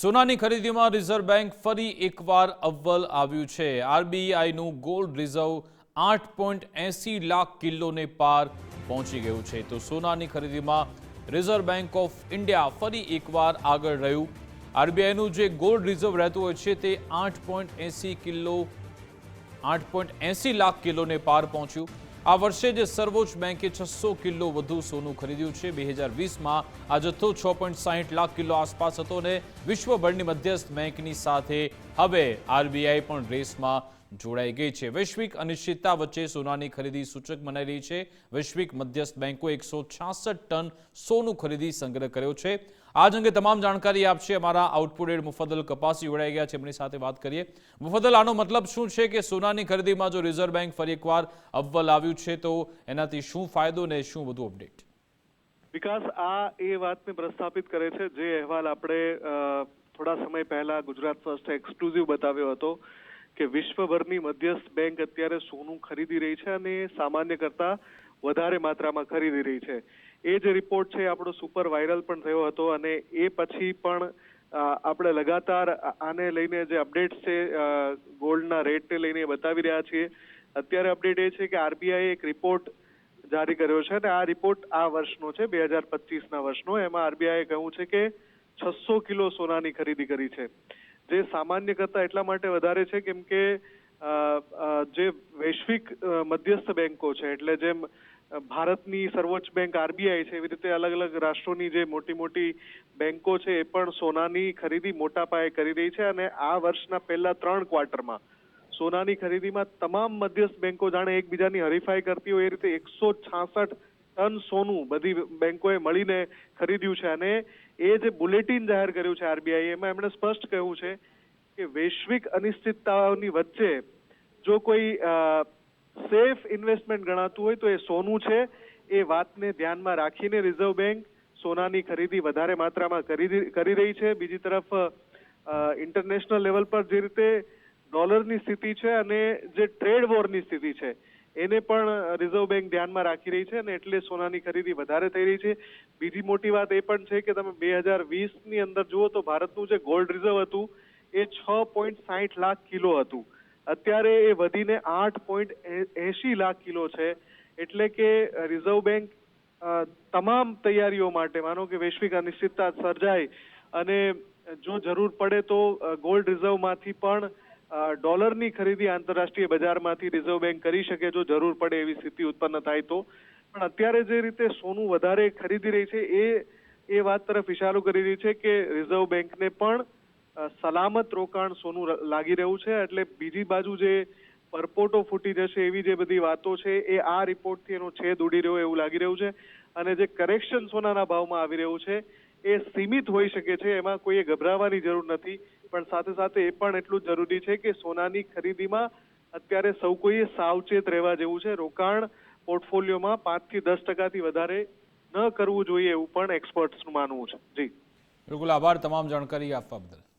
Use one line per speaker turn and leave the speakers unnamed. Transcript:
સોનાની ખરીદીમાં reserve bank ફરી એકવાર અવ્વલ આવ્યું છે. આરબીઆઈનું ગોલ્ડ રિઝર્વ આઠ પોઈન્ટ એંસી લાખ કિલોને પાર પહોંચી ગયું છે. તો સોનાની ખરીદીમાં રિઝર્વ બેંક ઓફ ઇન્ડિયા ફરી એકવાર આગળ રહ્યું. આરબીઆઈનું જે ગોલ્ડ રિઝર્વ રહેતું હોય છે તે આઠ પોઈન્ટ એંસી કિલો આઠ પોઈન્ટ એંસી લાખ કિલોને પાર પહોંચ્યું. આ વર્ષે જે સર્વોચ્ચ બેંકે છસો કિલો વધુ સોનું ખરીદ્યું છે. બે હજાર વીસમાં આ જથ્થો છ પોઈન્ટ સાહીઠ લાખ કિલો આસપાસ હતો અને વિશ્વભરની મધ્યસ્થ બેંકની સાથે હવે આરબીઆઈ પણ રેસમાં જોડાઈ ગઈ છે. વૈશ્વિક અનિશ્ચિતતા વચ્ચે સોનાની ખરીદી સૂચક મનાઈ રહી છે. વૈશ્વિક મધ્યસ્થ બેંકો એકસો ટન સોનું ખરીદી સંગ્રહ કર્યો છે. આજ અંગે તમામ જાણકારી આપશે અમારા આઉટપુટેડ મુફદલ કપાસી જોડાઈ ગયા છે. એમની સાથે વાત કરીએ. મુફદલ આનો મતલબ શું છે કે સોનાની ખરીદીમાં જો રિઝર્વ બેંક ફરી એકવાર અવ્વલ આવ્યું છે, તો એનાથી શું ફાયદો ને શું વધુ અપડેટ?
વિકાસ, આ એ વાતને પ્રસ્થાપિત કરે છે. જે અહેવાલ આપણે થોડા સમય પહેલા ગુજરાત ફર્સ્ટ એક્સક્લુઝિવ બતાવ્યો હતો. કે વિશ્વભરની મધ્યસ્થ બેંક અત્યારે સોનું ખરીદી રહી છે અને સામાન્ય કરતા વધારે માત્રામાં ખરીદી રહી છે. એ જ રિપોર્ટ છે, આપણો સુપર વાયરલ પણ થયો હતો અને એ પછી પણ આપણે લગાતાર આને લઈને જે અપડેટ્સ છે ગોલ્ડના રેટને લઈને બતાવી રહ્યા છીએ. અત્યારે અપડેટ એ છે કે આરબીઆઈ એક રિપોર્ટ જારી કર્યો છે અને આ રિપોર્ટ આ વર્ષનો છે, બે હજાર પચીસના વર્ષનો. એમાં આરબીઆઈએ કહ્યું છે કે છસો કિલો સોનાની ખરીદી કરી છે. જે સામાન્ય કરતા એટલા માટે વધારે છે કેમ કે જે વૈશ્વિક મધ્યસ્થ બેન્કો છે, એટલે જેમ ભારતની સર્વોચ્ચ બેંક આરબીઆઈ છે, એવી રીતે અલગ અલગ રાષ્ટ્રોની જે મોટી મોટી બેન્કો છે, એ પણ સોનાની ખરીદી મોટા પાયે કરી રહી છે અને આ વર્ષના પહેલા ત્રણ ક્વાર્ટરમાં સોનાની ખરીદીમાં તમામ મધ્યસ્થ બેન્કો જાણે એકબીજાની હરીફાઈ કરતી હોય એ રીતે એકસો છાસઠ ટન સોનું બધી બેંકોએ મળીને ખરીદ્યું છે અને એ જે બુલેટિન જાહેર કર્યું છે આરબીઆઈ એમાં એમણે સ્પષ્ટ કહ્યું છે કે વૈશ્વિક અનિશ્ચિતતાઓની વચ્ચે જો કોઈ સેફ ઇન્વેસ્ટમેન્ટ ગણાતું હોય તો એ સોનું છે. એ વાતને ધ્યાનમાં રાખીને રિઝર્વ બેંક સોનાની ખરીદી વધારે માત્રામાં કરી રહી છે. બીજી તરફ ઇન્ટરનેશનલ લેવલ પર જે રીતે ડોલરની સ્થિતિ છે અને જે ટ્રેડ વોરની સ્થિતિ છે એને પણ રિઝર્વ બેંક ધ્યાનમાં રાખી રહી છે અને એટલે સોનાની ખરીદી વધારે થઈ રહી છે. બીજી મોટી વાત એ પણ છે કે તમે બે હજારની અંદર જુઓ તો ભારતનું જે ગોલ્ડ રિઝર્વ હતું, એ છ પોઈન્ટ સાહીઠ લાખ કિલો હતું. અત્યારે એ વધીને આઠ પોઈન્ટ એસી લાખ કિલો છે. એટલે કે રિઝર્વ બેંક તમામ તૈયારીઓ માટે, માનો કે વૈશ્વિક અનિશ્ચિતતા સર્જાય અને જો જરૂર પડે તો ગોલ્ડ રિઝર્વમાંથી પણ ડોલરની ખરીદી આંતરરાષ્ટ્રીય બજારમાંથી રિઝર્વ બેંક કરી શકે જો જરૂર પડે એવી સ્થિતિ ઉત્પન્ન થાય તો. પણ અત્યારે જે રીતે સોનું વધારે ખરીદી રહી છે, એ એ વાત તરફ ઇશારો કરી રહી છે કે રિઝર્વ બેંકને પણ સલામત રોકાણ સોનું લાગી રહ્યું છે. એટલે બીજી બાજુ જે પરપોટો ફૂટી જશે એવી જે બધી વાતો છે, એ આ રિપોર્ટથી એનો છેદ ઉડી રહ્યો એવું લાગી રહ્યું છે. અને જે કરેક્શન સોનાના ભાવમાં આવી રહ્યું છે એ સીમિત હોઈ શકે છે, એમાં કોઈએ ગભરાવાની જરૂર નથી. પણ સાથે સાથે એ પણ એટલું જરૂરી છે કે સોનાની ખરીદીમાં અત્યારે સૌ કોઈએ સાવચેત રહેવા જેવું છે. રોકાણ પોર્ટફોલિયોમાં પાંચથી દસ ટકાથી વધારે ન કરવું જોઈએ એવું પણ એક્સપર્ટ્સનું માનવું છે. જી.
બિલકુલ આભાર તમામ જાણકારી આપવા બદલ.